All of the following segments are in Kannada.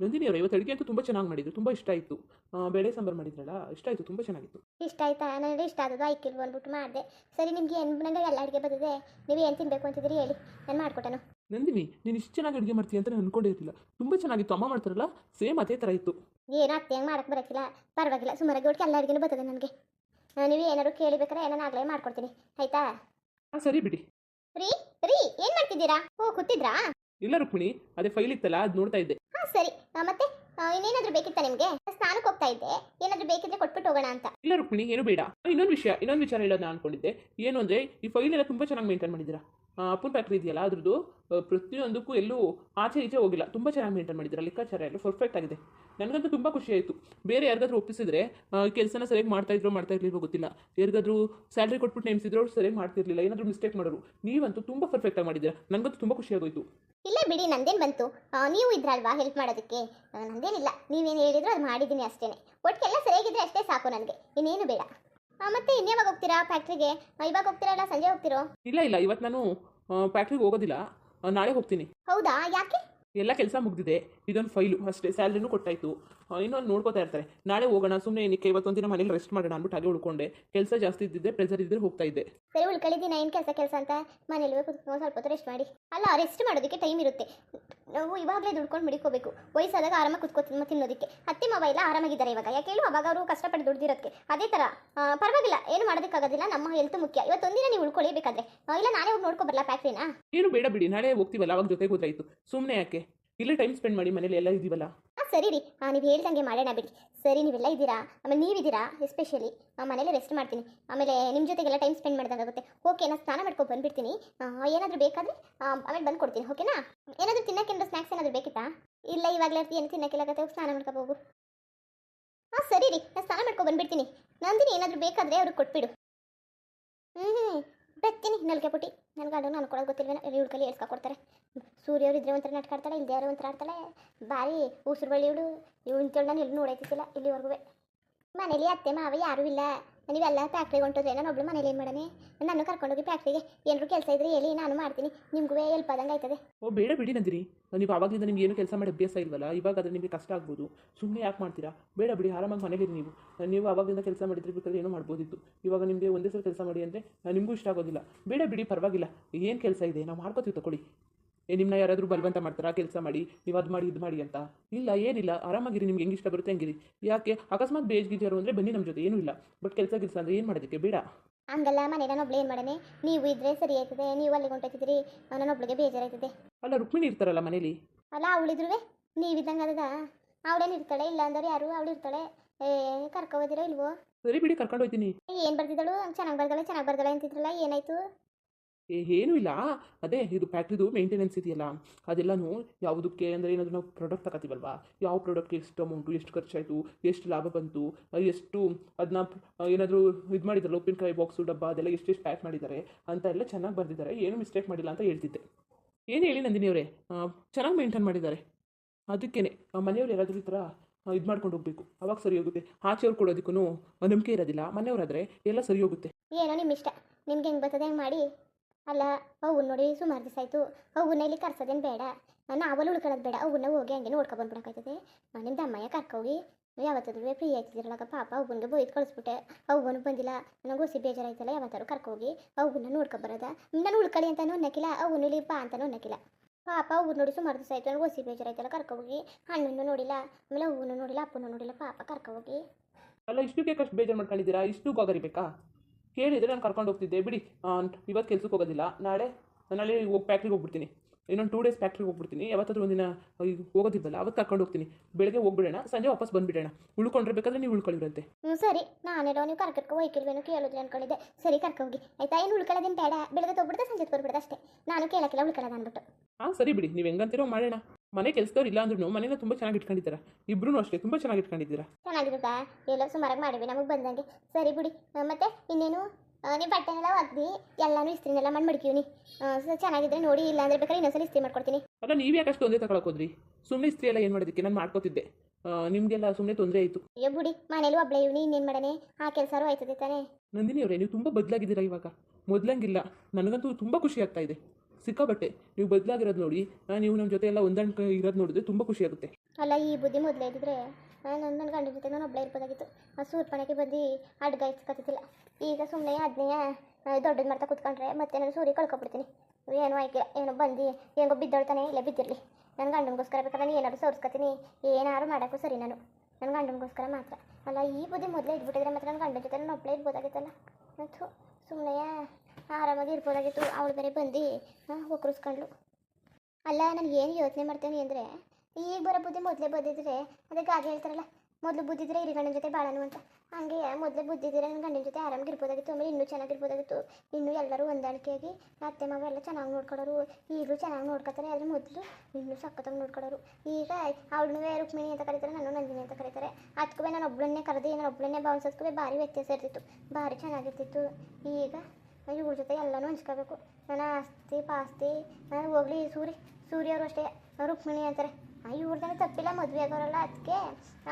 ನಂದಿನಿ ಅವರು ಇವತ್ತು ಅಡುಗೆ ಅಂತೂ ತುಂಬ ಚೆನ್ನಾಗಿ ಮಾಡಿದ್ರು ತುಂಬ ಇಷ್ಟ ಆಯಿತು. ಬೇಳೆ ಸಾಂಬಾರು ಮಾಡಿದ್ರಲ್ಲ ಇಷ್ಟ ಆಯಿತು ತುಂಬ ಚೆನ್ನಾಗಿತ್ತು. ಇಷ್ಟ ಆಯ್ತಾ? ನನಗೆ ಇಷ್ಟ ಆದದ್ದು ಐಕಿಲ್ವ ಬಂದ್ಬಿಟ್ಟು ಮಾಡಿದೆ. ಸರಿ ನಿಮಗೆ ಏನು ನನಗೆ ಎಲ್ಲ ಅಡುಗೆ ಬಂದಿದೆ ನೀವು ಏನು ತಿನ್ಬೇಕು ಅಂತಿದ್ರಿ ಹೇಳಿ ನಾನು ಮಾಡ್ಕೊಟ್ಟನು. ನಂದಿನಿ ನೀನು ಇಷ್ಟು ಚೆನ್ನಾಗಿ ಅಡುಗೆ ಮಾಡ್ತೀಯ ಅಂತ ನಾನು ಅನ್ಕೊಂಡಿರಲಿಲ್ಲ. ತುಂಬ ಚೆನ್ನಾಗಿತ್ತು ಅಮ್ಮ ಮಾಡ್ತಾರಲ್ಲ ಸೇಮ್ ಅದೇ ಥರ ಇತ್ತು. ಏನು ಅತ್ತೆ ಹೆಂಗೆ ಮಾಡಕ್ಕೆ ಬರೋಕ್ಕಿಲ್ಲ ಪರವಾಗಿಲ್ಲ ಸುಮಾರಾಗಿ ಒಟ್ಟಿಗೆ ಎಲ್ಲ ಅಡುಗೆನೂ ಬರ್ತದೆ ನನಗೆ. ನೀವು ಏನಾದ್ರು ಕೇಳಿಬೇಕಾರೆ ನಾನು ಆಗಲೇ ಮಾಡ್ಕೊಡ್ತೀನಿ. ಆಯ್ತಾ? ಹಾಂ ಸರಿ ಬಿಡಿ. ರೀ ರೀ ಏನು ಮಾಡ್ತಿದ್ದೀರಾ? ಓ ಕೂತಿದ್ರಾ? ಇಲ್ಲ ರುಕ್ಮಿಣಿ ಅದೇ ಫೈಲ್ ಇತ್ತಲ್ಲ ಅದು ನೋಡ್ತಾ ಇದ್ದೆ. ಹಾ ಸರಿ. ಆ, ಮತ್ತೆ ಆ, ಇನ್ನೇನಾದ್ರೂ ಬೇಕಿತ್ತಾ ನಿಮಗೆ? ಸ್ನಾನಕ್ಕೆ ಹೋಗ್ತಾ ಇದ್ದೆ. ಏನಾದರೂ ಬೇಕಿದ್ರೆ ಕೊಟ್ಬಿಟ್ಟು ಹೋಗೋಣ ಅಂತ. ಇಲ್ಲ ರುಕ್ಮಿಣಿ ಏನು ಬೇಡ. ಇನ್ನೊಂದು ವಿಷಯ ಇನ್ನೊಂದು ವಿಚಾರ ಹೇಳೋದು ನಾನು ಅನ್ಕೊಂಡಿದ್ದೆ. ಏನು ಅಂದ್ರೆ ಈ ಫೈಲ್ ಎಲ್ಲ ತುಂಬಾ ಚೆನ್ನಾಗಿ ಮೇಂಟೈನ್ ಮಾಡಿದ್ದೀರಾ? ಅಪ್ಪನ ಫ್ಯಾಕ್ಟ್ರಿ ಇದೆಯಲ್ಲ ಅದ್ರದ್ದು? ಪ್ರತಿಯೊಂದಕ್ಕೂ ಎಲ್ಲೂ ಆಚೆ ಈಚೆ ಹೋಗಿಲ್ಲ. ತುಂಬ ಚೆನ್ನಾಗಿ ಮೇಂಟೈನ್ ಮಾಡಿದ್ದೀರಾ. ಲೆಕ್ಕಾಚಾರ ಎಲ್ಲ ಪರ್ಫೆಕ್ಟ್ ಆಗಿದೆ. ನನಗಂತೂ ತುಂಬ ಖುಷಿ ಆಯಿತು. ಬೇರೆ ಯಾರಿಗಾದ್ರೂ ಒಪ್ಪಿಸಿದ್ರೆ ಕೆಲಸನ ಸರಿಯಾಗಿ ಮಾಡ್ತಾ ಇದ್ರು ಮಾಡ್ತಾ ಇರ್ಲಿಲ್ಲ ಗೊತ್ತಿಲ್ಲ. ಯಾರಿಗಾದ್ರೂ ಸ್ಯಾಲ್ರಿ ಕೊಟ್ಬಿಟ್ಟು ನೇಮಿಸಿದ್ರು ಅವ್ರು ಸರಿಯಾಗಿ ಮಾಡ್ತಿರ್ಲಿಲ್ಲ. ಏನಾದರೂ ಮಿಸ್ಟೇಕ್ ಮಾಡೋರು. ನೀವಂತೂ ತುಂಬ ಪರ್ಫೆಕ್ಟಾಗಿ ಮಾಡಿದ್ರೆ ನನಗಂತೂ ತುಂಬ ಖುಷಿ ಆಗೋಯ್ತು. ಇಲ್ಲ ಬಿಡಿ, ನಂದೇನು ಬಂತು? ನೀವು ಇದ್ರಲ್ವಾ ಹೆಲ್ಪ್ ಮಾಡೋದಕ್ಕೆ? ನಂದೇನಿಲ್ಲ. ನೀವೇನು ಹೇಳಿದ್ರು ಅದು ಮಾಡಿದ್ದೀನಿ ಅಷ್ಟೇ ಒಟ್ಟಿಗೆಲ್ಲ ಸರಿಯಾಗಿದ್ರೆ ಅಷ್ಟೇ ಸಾಕು ನನಗೆ. ಇನ್ನೇನು ಬೇಡ. ಮತ್ತೆ ಇನ್ಯಾವಾಗ ಹೋಗ್ತೀರಾ? ಫ್ಯಾಕ್ಟ್ರಿಗೆ ಇವಾಗ ಹೋಗ್ತೀರಾ ಇಲ್ಲ ಸಂಜೆ ಹೋಗ್ತಿರೋ? ಇಲ್ಲ ಇಲ್ಲ ಇವತ್ತು ನಾನು ಫ್ಯಾಕ್ಟ್ರಿಗೆ ಹೋಗೋದಿಲ್ಲ. ನಾಳೆ ಹೋಗ್ತೀನಿ. ಹೌದಾ? ಯಾಕೆ? ಎಲ್ಲ ಕೆಲಸ ಮುಗ್ದಿದೆ. ಇದೊಂದು ಫೈಲು. ಅಷ್ಟೇ ಸ್ಯಾಲ್ರಿನೂ ಕೊಟ್ಟಾಯ್ತು. ಇನ್ನೊಂದು ನೋಡ್ಕೋತಾ ಇರ್ತಾರೆ. ನಾಳೆ ಹೋಗೋಣ ಸುಮ್ಮನೆ ಏನಕ್ಕೆ ಇವತ್ತೊಂದು ದಿನ ಮನೇಲಿ ರೆಸ್ಟ್ ಮಾಡೋಣ ಅಂದ್ಬಿಟ್ಟು ಹಾಗೆ ಉಳ್ಕೊಂಡೆ. ಕೆಲಸ ಜಾಸ್ತಿ ಇದ್ದಿದ್ದೆ ಪ್ರೆಸರ್ ಇದ್ದರೆ ಹೋಗ್ತಾ ಇದ್ದೆ. ಸರಿ ಉಳ್ಕೊಳ್ಳಿದ್ದೀನಿ ಏನು ಕೆಲಸ ಕೆಲಸ ಅಂತ. ಮನೇಲಿ ಕುತ್ಕೊಂಡು ಸ್ವಲ್ಪ ಹೊತ್ತು ರೆಸ್ಟ್ ಮಾಡಿ. ಅಲ್ಲ ರೆಸ್ಟ್ ಮಾಡೋದಕ್ಕೆ ಟೈಮ್ ಇರುತ್ತೆ. ನಾವು ಇವಾಗಲೇ ದುಡ್ಕೊಂಡು ಮಡಿಕೋಬೇಕು. ವಯಸ್ಸಾದಾಗ ಆರಾಮಾಗಿ ಕುತ್ಕೊ ತಿನ್ನೋ ತಿನ್ನೋದಕ್ಕೆ. ಅತ್ತೆ ಮಾವ ಎಲ್ಲ ಆರಾಮಾಗಿದ್ದಾರೆ ಇವಾಗ. ಯಾಕೆ ಹೇಳು? ಅವಾಗ ಅವರು ಕಷ್ಟಪಟ್ಟು ದುಡ್ದಿರೋದಕ್ಕೆ ಅದೇ ಥರ ಪರವಾಗಿಲ್ಲ. ಏನು ಮಾಡೋದಕ್ಕಾಗೋದಿಲ್ಲ. ನಮ್ಮ ಹೆಲ್ತ್ ಮುಖ್ಯ. ಇವತ್ತೊಂದಿನ ನೀವು ಉಳ್ಕೊಳ್ಳಿ ಬೇಕಾದ್ರೆ ಇಲ್ಲ ನಾನೇ ಹೋಗಿ ನೋಡ್ಕೊ ಬರಲ್ಲ ಫ್ಯಾಕ್ಟ್ರಿನ ಏನು ಬೇಡ ಬಿಡಿ. ನಾಳೆ ಹೋಗ್ತೀವಲ್ಲ ಅವಾಗ ಜೊತೆಗೆ ಹೋದ್ರಾಯ್ತು. ಸುಮ್ಮನೆ ಯಾಕೆ? ಇಲ್ಲೇ ಟೈಮ್ ಸ್ಪೆಂಡ್ ಮಾಡಿ ಮನೇಲಿ ಎಲ್ಲ ಇದೀವಲ್ಲ? ಹಾಂ ಸರಿ ರೀ. ಹಾಂ ನೀವು ಹೇಳ್ದಂಗೆ ಮಾಡೋಣ ಬಿಡಿ ಸರಿ, ನೀವೆಲ್ಲ ಇದ್ದೀರಾ? ಆಮೇಲೆ ನೀವಿದ್ದೀರಾ? ಎಸ್ಪೆಷಲಿ ಮನೇಲಿ ರೆಸ್ಟ್ ಮಾಡ್ತೀನಿ. ಆಮೇಲೆ ನಿಮ್ಮ ಜೊತೆಗೆಲ್ಲ ಟೈಮ್ ಸ್ಪೆಂಡ್ ಮಾಡಿದಾಗುತ್ತೆ ಓಕೆ ನಾನು ಸ್ನಾನ ಮಾಡ್ಕೊಂಡು ಬಂದುಬಿಡ್ತೀನಿ. ಏನಾದರೂ ಬೇಕಾದರೆ ಆಮೇಲೆ ಬಂದು ಕೊಡ್ತೀನಿ ಓಕೆನಾ ಏನಾದರೂ ತಿನ್ನೋಕ್ಕೇನಾದ್ರು ಸ್ನ್ಯಾಕ್ಸ್ ಏನಾದರೂ ಬೇಕಿತ್ತಾ? ಇಲ್ಲ, ಇವಾಗಲೇ ಏನು ತಿನ್ನೋಕ್ಕಿಲ್ಲ ಸ್ನಾನ ಮಾಡ್ಕೊಬೋದು ಹಾಂ ಸರಿ ರೀ. ನಾನು ಸ್ನಾನ ಮಾಡ್ಕೊಂಡು ಬಂದುಬಿಡ್ತೀನಿ. ನಂದಿನಿ ಏನಾದರೂ ಬೇಕಾದರೆ ಅವ್ರಿಗೆ ಕೊಟ್ಬಿಡು. ಬರ್ತೀನಿ ನಲ್ಗೆ ಪುಟಿ ನನ್ನ ಗಂಡು ನಾನು ಕೊಡೋದು ಗೊತ್ತಿಲ್ವೇನೋ ಇವಳು ಕಲಿ ಕೊಡ್ತಾರೆ. ಸೂರ್ಯವ್ರು ಇದ್ರೆ ಒಂಥರ ನಟ್ಕಾಡ್ತಾಳೆ ಇಲ್ಲದೆ ಯಾರು ಒಂಥರ ಆಡ್ತಾಳೆ. ಭಾರಿ ಉಸಿರು ಬಳ್ಳಿ ಇವಳು ಇವಳು ನಾನು ಎಲ್ಲೂ ನೋಡೈತಿಲ್ಲ ಇಲ್ಲಿವರೆಗೂ ಮನೇಲಿ ಅತ್ತೆ ಮಾವ ಯಾರೂ ಇಲ್ಲ. ನೀವೆಲ್ಲ ಫ್ಯಾಕ್ಟ್ರಿಗೆ ಹೊಂಟೋದ್ರೆ ನಾನು ಒಬ್ಳು ಮನೇಲಿ ಏನು ಮಾಡನೆ? ನಾನು ಕರ್ಕೊಂಡೋಗಿ ಫ್ಯಾಕ್ಟ್ರಿಗೆ ಏನಾರು ಕೆಲಸ ಇದ್ರೆ ಹೇಳಿ, ನಾನು ಮಾಡ್ತೀನಿ. ನಿಮಗೂ ಹೆಲ್ಪ್ ಆದಂಗೆ ಆಯ್ತದೆ. ಓ, ಬೇಡ ಬಿಡಿ ನಂದಿರಿ ನೀವು ಆವಾಗಲಿಂದ ನಿಮ್ಗೆ ಏನು ಕೆಲಸ ಮಾಡಿ ಅಭ್ಯಾಸ ಇಲ್ವಲ್ಲ? ಇವಾಗ ಅದ್ರ ನಿಮಗೆ ಕಷ್ಟ ಆಗ್ಬೋದು. ಸುಮ್ಮನೆ ಯಾಕೆ ಮಾಡ್ತೀರಾ? ಬೇಡ ಬಿಡಿ, ಆರಾಮಾಗಿ ಮನೇಲಿರಿ ನೀವು. ನೀವು ಆವಾಗಲಿಂದ ಕೆಲಸ ಮಾಡಿದ್ರೆ ಬೇಕಾದ್ರೆ ಏನೋ ಮಾಡ್ಬೋದಿತ್ತು. ಇವಾಗ ನಿಮಗೆ ಒಂದೇ ಸಲ ಕೆಲಸ ಮಾಡಿ ಅಂದರೆ ನಿಮಗೂ ಇಷ್ಟ ಆಗೋದಿಲ್ಲ. ಬೇಡ ಬಿಡಿ, ಪರವಾಗಿಲ್ಲ. ಏನು ಕೆಲಸ ಇದೆ? ನಾವು ಮಾಡ್ಕೋತೀವಿ, ತಗೊಳ್ಳಿ. ನಿಮ್ಮನ್ನ ಯಾರಾದರೂ ಬಲವಂತ ಮಾಡ್ತಾರಾ? ಕೆಲಸ ಮಾಡಿ ನೀವು ಅದು ಮಾಡಿ ಇದು ಮಾಡಿ ಅಂತ? ಇಲ್ಲ ಏನಿಲ್ಲ. ಆರಾಮಾಗಿರಿ ನಿಮ್ಗೆ ಹೆಂಗೆ ಇಷ್ಟ ಬರುತ್ತೆ ಹಂಗಿರಿ. ಯಾಕೆ? ಅಕಸ್ಮಾತ್ ಬೇಜ್ ಗಿಜಾರು ಅಂದರೆ ಬನ್ನಿ ನಮ್ಮ ಜೊತೆ ಏನೂ ಇಲ್ಲ. ಬಟ್ ಕೆಲಸ ಕೆಲಸ ಅಂದರೆ ಏನು ಮಾಡೋದಕ್ಕೆ? ಬೇಡ. ಹಂಗಲ್ಲ ಮನೆ ಒಬ್ಳು ಏನು ಮಾಡನೆ? ನೀವು ಇದ್ರೆ ಸರಿ ಆಯ್ತದೆ. ನೀವು ಅಲ್ಲಿಗೆ ಹೊಂಟಿದ್ರಿ ನನ್ನೊಬ್ಳಿಗೆ ಬೇಜಾರಾಯ್ತದೆ. ಅಲ್ಲ ರುಕ್ಮಿಣಿ ಇರ್ತಾರಲ್ಲ ಮನೇಲಿ? ಅಲ್ಲ ಅವಳಿದ್ರು ನೀವಿದ್ದಂಗೆ ಅದದ ಅವಳೇನು ಇರ್ತಾಳೆ? ಇಲ್ಲ ಅಂದ್ರೆ ಯಾರು? ಅವಳು ಇರ್ತಾಳೆ. ಏ ಕರ್ಕೊ ಹೋದಿರೋ ಇಲ್ವೋ? ಸರಿ ಬಿಡಿ ಕರ್ಕೊಂಡು ಹೋಗ್ತೀನಿ ಏನು ಬರ್ತಿದ್ದಳು ಚೆನ್ನಾಗಿ ಬರ್ದಳೆ ಚೆನ್ನಾಗಿ ಬರ್ದಳೆ ಅಂತಿದ್ರಲ್ಲ ಏನಾಯ್ತು? ಏನೂ ಇಲ್ಲ. ಅದೇ ಇದು ಫ್ಯಾಕ್ಟ್ರಿದು ಮೇಂಟೆನೆನ್ಸ್ ಇದೆಯಲ್ಲ, ಅದೆಲ್ಲನೂ ಯಾವುದಕ್ಕೆ ಅಂದರೆ ಏನಾದರೂ ನಾವು ಪ್ರಾಡಕ್ಟ್ ತಗೋತೀವಲ್ವ? ಯಾವ ಪ್ರಾಡಕ್ಟ್ಗೆ ಎಷ್ಟು ಅಮೌಂಟು ಎಷ್ಟು ಖರ್ಚಾಯಿತು, ಎಷ್ಟು ಲಾಭ ಬಂತು, ಎಷ್ಟು ಅದನ್ನ ಏನಾದರೂ ಇದು ಮಾಡಿದ್ರಲ್ಲ, ಉಪ್ಪಿನಕಾಯಿ ಬಾಕ್ಸು ಡಬ್ಬ, ಅದೆಲ್ಲ ಎಷ್ಟೆಷ್ಟು ಪ್ಯಾಕ್ ಮಾಡಿದ್ದಾರೆ ಅಂತ ಎಲ್ಲ ಚೆನ್ನಾಗಿ ಬರೆದಿದ್ದಾರೆ. ಏನು ಮಿಸ್ಟೇಕ್ ಮಾಡಿಲ್ಲ ಅಂತ ಹೇಳ್ತಿದ್ದೆ. ಏನು ಹೇಳಿ ನಂದಿನಿ ಅವರೇ? ಚೆನ್ನಾಗಿ ಮೇಂಟೈನ್ ಮಾಡಿದ್ದಾರೆ. ಅದಕ್ಕೇ ಮನೆಯವ್ರು ಯಾರಾದರೂ ಈ ಥರ ಇದು ಮಾಡ್ಕೊಂಡು ಹೋಗಬೇಕು. ಅವಾಗ ಸರಿ ಹೋಗುತ್ತೆ. ಆಚೆಯವ್ರು ಕೊಡೋದಕ್ಕೂ ನಂಬಿಕೆ ಇರೋದಿಲ್ಲ. ಮನೆಯವರಾದರೆ ಎಲ್ಲ ಸರಿ ಹೋಗುತ್ತೆ. ಏನೋ ನಿಮ್ಮ ಇಷ್ಟ ನಿಮ್ಗೆ ಹೆಂಗೆ ಬರ್ತದೆ ಹೆಂಗೆ ಮಾಡಿ. ಅಲ್ಲ ಅವು ನೋಡಿ ಸುಮಾರು ದಿವಸ ಆಯಿತು. ಅವನ್ನ ಇಲ್ಲಿ ಕರ್ಸೋದೇನು ಬೇಡ. ನಾವಲ್ಲಿ ಉಳ್ಕೊಳ್ಳೋದು ಬೇಡ. ಅವನ್ನ ಹೋಗಿ ಹಂಗೆ ನೋಡ್ಕೊ ಬಂದ್ಬಿಡಕ್ಕಾಯ್ತದೆ. ನಿಮ್ಮ ದಮ್ಮಯ್ಯ ಕರ್ಕೋಗಿ ಯಾವತ್ತಾದ್ರೂ ಫ್ರೀ ಆಯ್ತಿದ್ರಲ್ಲಕ ಪಾಪ ಅವನಿಗೆ ಬೋಯ್ದು ಕಳಿಸ್ಬಿಟ್ಟೆ. ಅವನು ಬಂದಿಲ್ಲ. ನನಗೆ ಹುಸಿ ಬೇಜಾರಾಯ್ತಲ್ಲ ಯಾವತ್ತಾರು ಕರ್ಕೋಗಿ ಅವನ್ನ ನೋಡ್ಕೊಬರೋದ ನಾನು ಉಳ್ಕೊಳ್ಳಿ ಅಂತಾನು ಅನ್ನಕ್ಕಿಲ್ಲ ಅವನು ಇಲ್ಲಿ ಬಾ ಅಂತ ಅನ್ನಕ್ಕಿಲ್ಲ ಪಾಪ ಅವ್ರು ನೋಡಿ ಸುಮಾರು ದಿವಸ ಆಯ್ತು ನನಗೆ ಹುಸಿ ಬೇಜಾರಾಯ್ತಲ್ಲ, ಕರ್ಕೋಗಿ. ಹಣ್ಣನ್ನು ನೋಡಿಲ್ಲ, ಆಮೇಲೆ ಅವ್ವನು ನೋಡಿಲ್ಲ, ಅಪ್ಪನ ನೋಡಿಲ್ಲ, ಪಾಪ ಕರ್ಕೋಗಿ. ಅಲ್ಲ, ಇಷ್ಟಕ್ಕೆ ಕಷ್ಟ ಬೇಜಾರು ಮಾಡ್ಕೊಂಡಿದ್ದೀರಾ? ಇಷ್ಟು ಗೋಗರಿಬೇಕಾ ಕೇಳಿದರೆ ನಾನು ಕರ್ಕೊಂಡು ಹೋಗ್ತಿದ್ದೆ. ಬಿಡಿ ಇವತ್ತು ಕೆಲ್ಸಕ್ಕೆ ಹೋಗೋದಿಲ್ಲ. ನಾಳೆ ನಾಳೆ ಹೋಗಿ ಫ್ಯಾಕ್ಟ್ರಿಗೆ ಹೋಗ್ಬಿಡ್ತೀನಿ. ಇನ್ನೊಂದು ಟೂ ಡೇಸ್ ಫ್ಯಾಕ್ಟ್ರಿಗೆ ಹೋಗ್ಬಿಡ್ತೀನಿ. ಯಾವತ್ತಾದ್ರೂ ಒಂದಿನ ಈಗ ಹೋಗೋದಿದ್ದಲ್ಲ ಅವತ್ತು ಕರ್ಕೊಂಡು ಹೋಗ್ತೀನಿ. ಬೆಳಗ್ಗೆ ಹೋಗ್ಬಿಡೋಣ ಸಂಜೆ ವಾಪಸ್ ಬಂದುಬಿಡೋಣ. ಉಳ್ಕೊಂಡ್ರೆ ಬೇಕಾದ್ರೆ ನೀವು ಉಳ್ಕೊಳ್ಳಿರಂತೆ ಹ್ಞೂ ಸರಿ. ನಾನೇನೋ ನೀವು ಕರ್ಕಟ್ಕೊ ಹೋಯ್ಕಿಲ್ವೇನೋ ಕೇಳಿದ್ರೆ ಅನ್ಕೊಂಡಿದ್ದೆ. ಸರಿ ಕರ್ಕೊಂಡು ಹೋಗಿ. ಆಯ್ತಾ? ಏನು ಉಳ್ಕೊಳ್ಳೋದೇನು ಬೇಡ. ಬೆಳಗ್ಗೆ ತೊಗ್ಬಿಡ್ದೆ ಸಂಜೆ ಬರ್ಬಿಡ್ದೆ ಅಷ್ಟೇ. ನಾನು ಕೇಳಕ್ಕಿಲ್ಲ ಉಳ್ಕೊಳ್ಳೋದು ಅಂದ್ಬಿಟ್ಟು. ಹಾಂ ಸರಿ ಬಿಡಿ. ನೀವು ಹೆಂಗಂತೀರೋ ಮಾಡೋಣ. ಮನೆ ಕೆಲಸದವ್ರು ಇಲ್ಲ ಅಂದ್ರೂ ಮನೇನ ತುಂಬ ಚೆನ್ನಾಗಿ ಇಟ್ಕೊಂಡಿದ್ದೀರಾ? ಇಬ್ರು ಅಷ್ಟೇ ತುಂಬ ಚೆನ್ನಾಗಿ ಇಟ್ಕೊಂಡಿದ್ದೀರಾ? ಚೆನ್ನಾಗಿರುತ್ತಾ? ಎಲ್ಲ ಸುಮಾರಾಗಿ ಮಾಡಿವಿ ನಮಗೆ ಬಂದಂಗೆ. ಸರಿ ಬಿಡಿ ಮತ್ತೆ ಇನ್ನೇನು? ನೀ ಬಟ್ಟೆ ಎಲ್ಲ ಒಗ್ದು ಎಲ್ಲಾನು ಇಸ್ತ್ರಿನೆಲ್ಲ ಮಾಡಿ ಮಡ್ಕೀವಿ ಸೊ ಚೆನ್ನಾಗಿದ್ರೆ ನೋಡಿ ಇಲ್ಲ ಅಂದ್ರೆ ಬೇಕಾದ್ರೆ ಇನ್ನೊಂದ್ಸಲ ಇಸ್ತ್ರಿ ಮಾಡ್ಕೊಡ್ತೀನಿ. ಅಲ್ಲ ನೀವು ಯಾಕೆ ಅಷ್ಟು ಒಂದೇ ತಗೊಳಕ್ ಹೋದ್ರಿ? ಸುಮ್ಮನೆ ಇಸ್ತ್ರಿ ಎಲ್ಲ ಏನು ಮಾಡೋದಕ್ಕೆ ನಾನು ಮಾಡ್ಕೋತಿದ್ದೆ. ನಿಮಗೆಲ್ಲ ಸುಮ್ಮನೆ ತೊಂದರೆ ಆಯಿತು. ಅಯ್ಯೋ ಬಿಡಿ ಮನೇಲಿ ಒಬ್ಳೆ ಇವನಿ ಇನ್ನೇನ್ ಮಾಡನೆ? ಆ ಕೆಲಸರೂ ಆಯ್ತದೆ ತಾನೇ. ನಂದಿನಿ ಅವರೇ ನೀವು ತುಂಬ ಬದಲಾಗಿದ್ದೀರಾ ಇವಾಗ? ಮೊದಲಂಗಿಲ್ಲ. ನನಗಂತೂ ತುಂಬ ಖುಷಿ ಆಗ್ತಾ ಇದೆ. ಸಿಕ್ಕಾಬಟ್ಟೆ ನೀವು ಬದಲಾಗಿರೋದು ನೋಡಿ, ನಾನು ನೀವು ನಮ್ಮ ಜೊತೆ ಎಲ್ಲ ಹೊಂದಾಣಿಕೆ ಇರೋದು ನೋಡಿದ್ರೆ ತುಂಬ ಖುಷಿಯಾಗುತ್ತೆ. ಅಲ್ಲ, ಈ ಬುದ್ಧಿ ಮೊದಲೇ ಇದ್ದಿದ್ರೆ ನಾನು ನನ್ನ ಗಂಡ ಜೊತೆ ನಾನು ಒಬ್ಬಳೇ ಇರ್ಬೋದಾಗಿತ್ತು. ಆ ಸೂರ್ಪಣಕ್ಕೆ ಬಂದು ಅಡ್ಗ ಈಗ ಸುಮ್ಮನೆ ಅದನ್ನೇ ದೊಡ್ಡದು ಮಾಡ್ತಾ ಕೂತ್ಕೊಂಡ್ರೆ ಮತ್ತೆ ನಾನು ಸೂರ್ಯ ಕಳ್ಕೊಬಿಡ್ತೀನಿ. ಏನೋ ಆಯ್ಕೆ, ಏನೋ ಬಂದು, ಹೆಂಗೋ ಬಿದ್ದೊಳ್ತಾನೆ ಇಲ್ಲ ಬಿದ್ದಿರಲಿ. ನನ್ನ ಗಂಡನಿಗೋಸ್ಕರ ಬೇಕಾದ್ರೆ ನಾನು ಏನಾದ್ರು ಸೋರಿಸ್ಕೊತೀನಿ. ಏನಾದ್ರು ಮಾಡೋಕ್ಕೂ ಸರಿ ನಾನು. ನನ್ನ ಗಂಡನಿಗೋಸ್ಕರ ಮಾತ್ರ. ಅಲ್ಲ, ಈ ಬುದ್ಧಿ ಮೊದಲೇ ಇದ್ಬಿಟ್ಟಿದ್ರೆ ಮತ್ತೆ ನನ್ನ ಗಂಡನ ಜೊತೆ ನಾನು ಒಬ್ಬಳೇ ಇರ್ಬೋದಾಗಿತ್ತಲ್ಲ. ಮತ್ತು ಸುಮ್ಮನೆ ಆರಾಮಾಗಿ ಇರ್ಬೋದಾಗಿತ್ತು. ಅವಳು ಬೇರೆ ಬಂದು ಒಕ್ಕರಿಸ್ಕೊಂಡ್ಲು ಅಲ್ಲ, ನಾನು ಏನು ಯೋಚನೆ ಮಾಡ್ತೀನಿ ಅಂದರೆ ಈಗ ಬರೋ ಬುದ್ಧಿ ಮೊದಲೇ ಬಂದಿದ್ರೆ ಅದಕ್ಕೆ ಹಾಗೆ ಹೇಳ್ತಾರಲ್ಲ, ಮೊದಲು ಬುದ್ಧಿದ್ರೆ ಇರಿ ಗಂಡನ ಜೊತೆ ಬಾಳನು ಅಂತ. ಹಂಗೆ ಮೊದಲೇ ಬುದ್ಧಿದ್ರೆ ನನ್ನ ಗಂಡನ ಜೊತೆ ಆರಾಮಾಗಿ ಇರ್ಬೋದಾಗಿತ್ತು. ಆಮೇಲೆ ಇನ್ನೂ ಚೆನ್ನಾಗಿರ್ಬೋದಾಗಿತ್ತು ಇನ್ನೂ ಎಲ್ಲರೂ ಹೊಂದಾಣಿಕೆಯಾಗಿ ಅತ್ತೆ, ಮಾವ ಎಲ್ಲ ಚೆನ್ನಾಗಿ ನೋಡ್ಕೊಳ್ಳೋರು ಈಗಲೂ ಚೆನ್ನಾಗಿ ನೋಡ್ಕೊತಾರೆ, ಆದರೆ ಮೊದಲು ಇನ್ನೂ ಸಖತ್ತಾಗಿ ನೋಡ್ಕೊಳ್ಳೋರು ಈಗ ಅವಳನ್ನೂ ರುಕ್ಮಿಣಿ ಅಂತ ಕರೀತಾರೆ ನಾನು ನಂದಿನಿ ಅಂತ ಕರೀತಾರೆ. ಅದಕ್ಕೂ ನಾನು ಒಬ್ಬಳನ್ನೇ ಕರೆದು, ನಾನು ಒಬ್ಬಳನ್ನೇ ಭಾವಿಸೋದಕ್ಕೂ ಭಾರಿ ವ್ಯತ್ಯಾಸ ಇರ್ತಿತ್ತು. ಭಾರಿ ಚೆನ್ನಾಗಿರ್ತಿತ್ತು. ಈಗ ಇವ್ರ ಜೊತೆ ಎಲ್ಲನೂ ಹಂಚ್ಕೋಬೇಕು. ನನ್ನ ಆಸ್ತಿ ಪಾಸ್ತಿ ನಾನು ಹೋಗ್ಲಿ ಸೂರಿ ಸೂರ್ಯ ಅವರು ಅಷ್ಟೇ ರುಕ್ಮಿಣಿ ಅಂತಾರೆ. ಇವ್ರದ್ದೇನು ತಪ್ಪಿಲ್ಲ ಮದುವೆ ಆಗೋರಲ್ಲ ಅದಕ್ಕೆ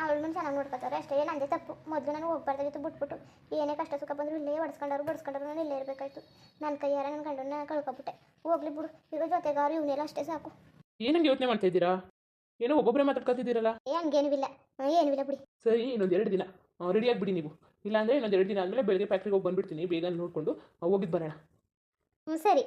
ಅವಳನ್ನು ಚೆನ್ನಾಗಿ ನೋಡ್ಕೊತಾರೆ ಅಷ್ಟೇ ನಂದೇ ತಪ್ಪು. ಮೊದಲು ನಾನು ಹೋಗ್ಬಾರ್ದಾಗಿತ್ತು ಬಿಟ್ಬಿಟ್ಟು. ಏನೇ ಕಷ್ಟ ಸುಖ ಬಂದರೂ ಇಲ್ಲೇ ಹೊಡ್ಸ್ಕೊಂಡವ್ರು ಬಡ್ಸ್ಕೊಂಡವ್ರು ನಾನು ಇಲ್ಲೇ ಇರಬೇಕಾಯ್ತು. ನನ್ನ ಕೈಯಾರ ನನ್ನ ಗಂಡನ್ನ ಕಳ್ಕೊಬಿಟ್ಟೆ. ಹೋಗ್ಲಿ ಬಿಡು. ಇವ್ರ ಜೊತೆಗಾರು ಇವನ್ನೆಲ್ಲ ಅಷ್ಟೇ ಸಾಕು. ಏನಂಗೆ ಯೋಚನೆ ಮಾಡ್ತಾ ಇದ್ದೀರಾ? ಏನೋ ಒಬ್ಬೊಬ್ಬರೇ ಮಾತಾಡ್ಕೊತಿದ್ದೀರಲ್ಲ? ಏ ಹಂಗೇನಿಲ್ಲ ಇಲ್ಲ. ಬಿಡಿ. ಸರಿ ಇನ್ನೊಂದು ಎರಡು ದಿನ. ರೆಡಿ ಆಗಿಬಿಡಿ ನೀವು. ಇಲ್ಲಾಂದರೆ ಇನ್ನೊಂದು ಎರಡು ದಿನ ಆದ್ಮೇಲೆ ಬೆಳಗ್ಗೆ ಫ್ಯಾಕ್ಟ್ರಿಗೆ ಹೋಗಿ ಬಂದುಬಿಡ್ತೀನಿ ಬೇಗ ನೋಡ್ಕೊಂಡು ಹೋಗಿದ್ದು ಬರೋಣ. ಹ್ಞೂ ಸರಿ.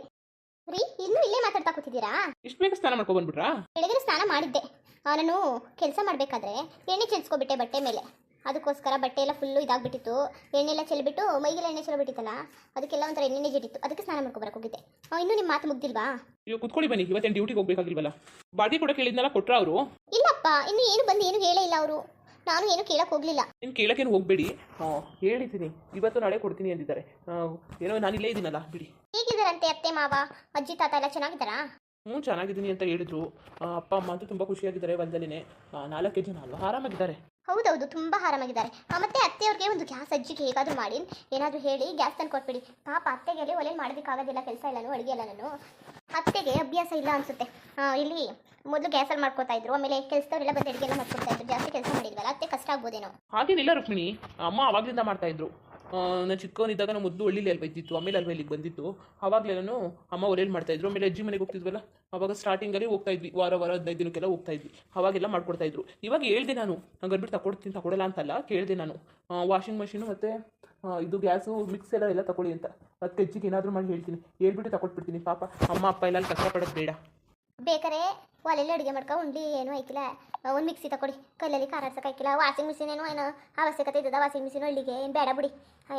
ರೀ ಇನ್ನೂ ಇಲ್ಲೇ ಮಾತಾಡ್ತಾ ಕೂತಿದ್ದೀರಾ? ಇಷ್ಟು ಬೇಗ ಸ್ನಾನ ಮಾಡ್ಕೊ ಬಂದ್ಬಿಟ್ರಾ? ಬೆಳಗ್ಗೆ ಸ್ನಾನ ಮಾಡಿದ್ದೆ. ನಾನು ಕೆಲಸ ಮಾಡಬೇಕಾದ್ರೆ ಎಣ್ಣೆ ಚೆಲ್ಸ್ಕೊಬಿಟ್ಟೆ ಬಟ್ಟೆ ಮೇಲೆ. ಅದಕ್ಕೋಸ್ಕರ ಬಟ್ಟೆ ಎಲ್ಲ ಫುಲ್ಲು ಇದಾಗ್ಬಿಟ್ಟಿತ್ತು. ಎಣ್ಣೆ ಎಲ್ಲ ಚೆಲ್ಬಿಟ್ಟು ಮೈಗೆಲ್ಲ ಎಣ್ಣೆ ಚೆಲ್ಬಿಟ್ಟಿತ್ತಲ್ಲ ಅದಕ್ಕೆಲ್ಲ ಒಂಥರ ಎಣ್ಣೆ ಜಿಟ್ಟಿತ್ತು ಅದಕ್ಕೆ ಸ್ನಾನ ಮಾಡ್ಕೊಬರಕ್ಕೆ ಹೋಗಿದ್ದೆ. ಆ, ಇನ್ನೂ ನಿಮ್ಮ ಮಾತು ಮುಗ್ದಿಲ್ವಾ? ಇವಾಗ ಕುತ್ಕೊಳ್ಳಿ ಬನ್ನಿ ಇವತ್ತೇನು ಡ್ಯೂಟಿಗೆ ಹೋಗ್ಬೇಕಾಗಿಲ್ವಲ್ಲ. ಬಾಡಿ ಕೂಡ ಕೇಳಿದ್ನಲ್ಲ ಕೊಟ್ರಾ ಅವರು? ಇಲ್ಲಪ್ಪ ಇನ್ನು ಏನು ಬಂದು ಏನು ಹೇಳೇ ಇಲ್ಲ ಅವರು. ನಾನು ಏನು ಕೇಳಕ್ ಹೋಗಲಿಲ್ಲ. ನೀನು ಕೇಳೋಕ್ಕೇನು ಹೋಗಬೇಡಿ. ಹೇಳಿದ್ದೀನಿ. ಇವತ್ತು ನಾಳೆ ಕೊಡ್ತೀನಿ ಅಂದಿದ್ದಾರೆ. ಆ, ಏನೋ ನಾನು ಇಲ್ಲೇ ಇದ್ದೀನಲ್ಲ ಬಿಡಿ. ಹೇಗಿದ್ದಾರಂತೆ ಅತ್ತೆ ಮಾವ? ಅಜ್ಜಿ ತಾತ ಎಲ್ಲ ಚೆನ್ನಾಗಿದ್ದಾರಾ? ಹ್ಞೂ ಚೆನ್ನಾಗಿದ್ದೀನಿ ಅಂತ ಹೇಳಿದ್ರು. ಆ, ಅಪ್ಪ ಅಮ್ಮ ಅಂತೂ ತುಂಬ ಖುಷಿಯಾಗಿದ್ದಾರೆ ಹೊಲದಲ್ಲೇ ನಾಲ್ಕೇ ಜನ ಅಲ್ವಾ? ಆರಾಮಾಗಿದ್ದಾರೆ. ಹೌದೌದು ತುಂಬ ಆರಾಮಾಗಿದ್ದಾರೆ. ಆ, ಮತ್ತೆ ಅತ್ತೆಯವ್ರಿಗೆ ಒಂದು ಗ್ಯಾಸ್ ಅಜ್ಜಿಗೆ ಹೇಗಾದರೂ ಮಾಡಿ. ಏನಾದರೂ ಹೇಳಿ ಗ್ಯಾಸ್ ತಂದು ಕೊಟ್ಬಿಡಿ ಪಾಪ ಅತ್ತೆಗೆ ಒಲೆ ಮಾಡೋದಕ್ಕಾಗೋದಿಲ್ಲ ಕೆಲಸ ಎಲ್ಲನೂ ಅಡುಗೆ ಇಲ್ಲ ನಾನು. ಅತ್ತೆಗೆ ಅಭ್ಯಾಸ ಇಲ್ಲ ಅನ್ಸುತ್ತೆ. ಇಲ್ಲಿ ಮೊದಲು ಗ್ಯಾಸಲ್ಲಿ ಮಾಡ್ಕೊತಾ ಇದ್ರು. ಆಮೇಲೆ ಕೆಲಸದವರೆಲ್ಲ ಬಂದು ಅಡುಗೆ ಎಲ್ಲ ಮಾಡ್ಕೊಡ್ತಾ ಇದ್ರು. ಜಾಸ್ತಿ ಕೆಲಸ ಮಾಡಿದ್ವಲ್ಲ ಅತ್ತೆ ಕಷ್ಟ ಆಗ್ಬೋದೇನೋ? ಹಾಗೇನಿಲ್ಲ ರುಕ್ಮಿಣಿ. ಅಮ್ಮ ಅವಾಗಲಿಂದ ಮಾಡ್ತಾ ಇದ್ರು. ನಾನು ಚಿಕ್ಕವನಿದ್ದಾಗ ನಾವು ಮೊದಲು ಒಳ್ಳಿಲಿ ಅಲ್ಲಿ ಬೈದಿತ್ತು ಆಮೇಲೆ ಅಲ್ವ ಇಲ್ಲಿಗೆ ಬಂದಿತ್ತು. ಆವಾಗಲೇನು ಅಮ್ಮ ಒಲೆಯಲ್ಲಿ ಮಾಡ್ತಾಯಿದ್ರು ಆಮೇಲೆ ಅಜ್ಜಿ ಮನೆಗೆ ಹೋಗ್ತಿದ್ವಲ್ಲ, ಅವಾಗ ಸ್ಟಾರ್ಟಿಂಗಲ್ಲಿ ಹೋಗ್ತಾ ಇದ್ವಿ. ವಾರ ವಾರ ಹದಿನೈದು ದಿನಕ್ಕೆಲ್ಲ ಹೋಗ್ತಾ ಇದ್ವಿ. ಅವಾಗೆಲ್ಲ ಮಾಡ್ಕೊಡ್ತಾ ಇದ್ರು. ಇವಾಗ ಹೇಳ್ದೆ ನಾನು, ನಂಗೆ ಅಂದ್ಬಿಟ್ಟು ತಗೊಡ್ತೀನಿ ತಗೊಡಲ್ಲ ಅಂತಲ್ಲ, ಕೇಳಿದೆ ನಾನು. ವಾಷಿಂಗ್ ಮಷೀನು ಮತ್ತು ಇದು ಗ್ಯಾಸು ಮಿಕ್ಸ್ ಎಲ್ಲ ತಗೊಳ್ಳಿ ಅಂತ. ಮತ್ತೆ ಅಜ್ಜಿಗೆ ಏನಾದರೂ ಮಾಡಿ ಹೇಳ್ತೀನಿ. ಹೇಳ್ಬಿಟ್ಟು ತಗೊಟ್ಬಿಡ್ತೀನಿ, ಪಾಪ. ಅಮ್ಮ, ಅಪ್ಪ ಎಲ್ಲ ಅಲ್ಲಿ ಕಷ್ಟಪಡೋದು ಬೇಡ. ಬೇಕಾರೆ ಒಲೆಯಲ್ಲಿ ಅಡುಗೆ ಮಾಡ್ಕೊ ಉಂಡಿ ಏನೂ ಐಕಿಲ್ಲ ಒಂದು ಮಿಕ್ಸಿ ತಗೊಳ್ಳಿ. ಕಲ್ಲಲ್ಲಿ ಖಾರ ಐಕಿಲ್ಲ ವಾಷಿಂಗ್ ಮಿಷಿನ್ ಏನೋ ಏನೋ ಅವಶ್ಯಕತೆ ಇದ್ದದ ವಾಷಿಂಗ್ ಮಿಷಿನ್ ಹಳ್ಳಿಗೆ ಏನು ಬೇಡ ಬಿಡಿ.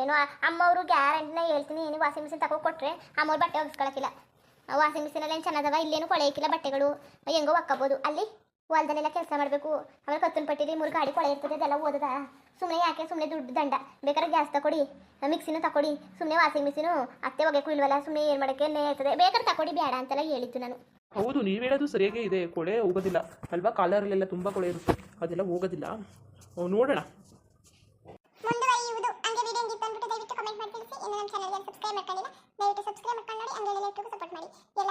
ಏನೋ ಅಮ್ಮವರು ಗ್ಯಾರಂಟಿನ ಹೇಳ್ತೀನಿ. ಏನು ವಾಷಿಂಗ್ ಮಿಷಿನ್ ತಗೋ ಕೊಟ್ಟರೆ ಅಮ್ಮವ್ರು ಬಟ್ಟೆ ಒಗ್ಸ್ಕೊಳಕ್ಕಿಲ್ಲ ವಾಷಿಂಗ್ ಮಿಷಿನಲ್ಲಿ ಏನು ಚೆನ್ನಾಗವ ಇಲ್ಲೇನು ಕೊಳೆ ಐಕಿಲ್ಲ ಬಟ್ಟೆಗಳು. ಹೆಂಗೋ ಒಕ್ಕಬೋದು. ಅಲ್ಲಿ ಹೊಲ್ದಲ್ಲೆಲ್ಲ ಕೆಲಸ ಮಾಡಬೇಕು. ಆಮೇಲೆ ಕತ್ತನ್ ಪಟ್ಟಿಲಿ ಮೂರು ಗಾಡಿ ಕೊಳೆ ಇರ್ತದೆ ಅದೆಲ್ಲ ಓದದ. ಸುಮ್ಮನೆ ಯಾಕೆ ಸುಮ್ಮನೆ ದುಡ್ಡು ದಂಡ. ಬೇಕಾದ್ರೆ ಗ್ಯಾಸ್ ತಗೊಡಿ ಮಿಕ್ಸಿನೂ ತಗೊಡಿ ಸುಮ್ಮನೆ ವಾಷಿಂಗ್ ಮಿಷಿನು ಅತ್ತೆ ಒಗೆ ಇಲ್ವಲ್ಲ ಸುಮ್ಮನೆ ಏನು ಮಾಡೋಕ್ಕೆ ಎಣ್ಣೆ ಇರ್ತದೆ. ಬೇಕಾದ್ರೆ ತಗೊಡಿ ಬೇಡ ಅಂತೆಲ್ಲ ಹೇಳಿದ್ದು ನಾನು. ಹೌದು ನೀವು ಹೇಳೋದು ಸರಿಯಾಗೇ ಇದೆ. ಕೊಳೆ ಹೋಗೋದಿಲ್ಲ. ಅಲ್ವಾ? ಕಾಲರಲ್ಲೆಲ್ಲ ತುಂಬ ಕೊಳೆ ಇರುತ್ತೆ. ಅದೆಲ್ಲ ಹೋಗೋದಿಲ್ಲ. ನೋಡೋಣ. ಮುಂದುವರಿಯುವುದು ಹಂಗೆ ವಿಡಿಯೋ ಅಂದ್ಬಿಟ್ಟು ದಯವಿಟ್ಟು ಕಮೆಂಟ್ ಮಾಡಿ ತಿಳಿಸಿ. ಇನ್ನು ನಮ್ಮ ಚಾನಲ್ಗೆ ಸಬ್ಸ್ಕ್ರೈಬ್ ಮಾಡ್ಕೊಂಡಿಲ್ಲ ದಯವಿಟ್ಟು ಸಬ್ಸ್ಕ್ರೈಬ್ ಮಾಡ್ಕೊಂಡು ನೋಡಿ ಹಂಗೆ ಎಲ್ಲರಿಗೂ ಸಪೋರ್ಟ್ ಮಾಡಿ ಎಲ್ಲ